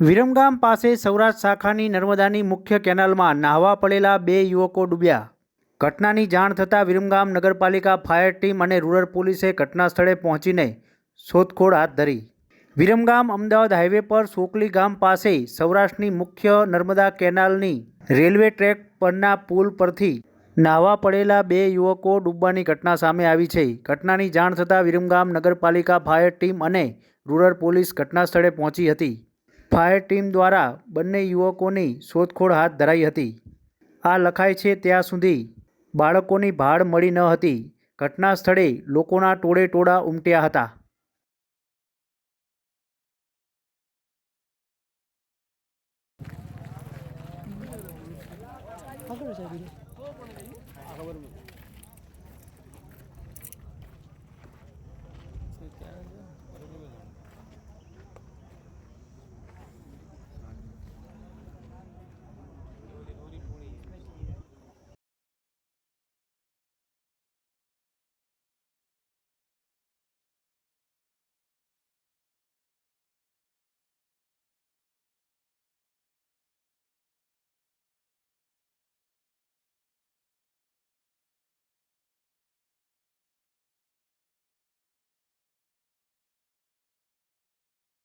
વિરમગામ પાસે સૌરાષ્ટ્ર શાખાની નર્મદાની મુખ્ય કેનાલમાં નાહવા પડેલા બે યુવકો ડૂબ્યા. ઘટનાની જાણ થતાં વિરમગામ નગરપાલિકા ફાયર ટીમ અને રૂરલ પોલીસે ઘટના સ્થળે પહોંચીને શોધખોળ હાથ ધરી. વિરમગામ અમદાવાદ હાઈવે પર સોકલી ગામ પાસે સૌરાષ્ટ્રની મુખ્ય નર્મદા કેનાલની રેલવે ટ્રેક પરના પુલ પરથી નાહવા પડેલા બે યુવકો ડૂબવાની ઘટના સામે આવી છે. ઘટનાની જાણ થતાં વિરમગામ નગરપાલિકા ફાયર ટીમ અને રૂરલ પોલીસ ઘટના સ્થળે પહોંચી હતી. ફાયર ટીમ દ્વારા બંને યુવકોની શોધખોળ હાથ ધરાઈ હતી. આ લખાય છે, ત્યાં સુધી બાળકોની ભાળ મળી ન હતી. ઘટના સ્થળે લોકોના ટોળે ટોળા ઉમટ્યા હતા. ખબર સાહેબ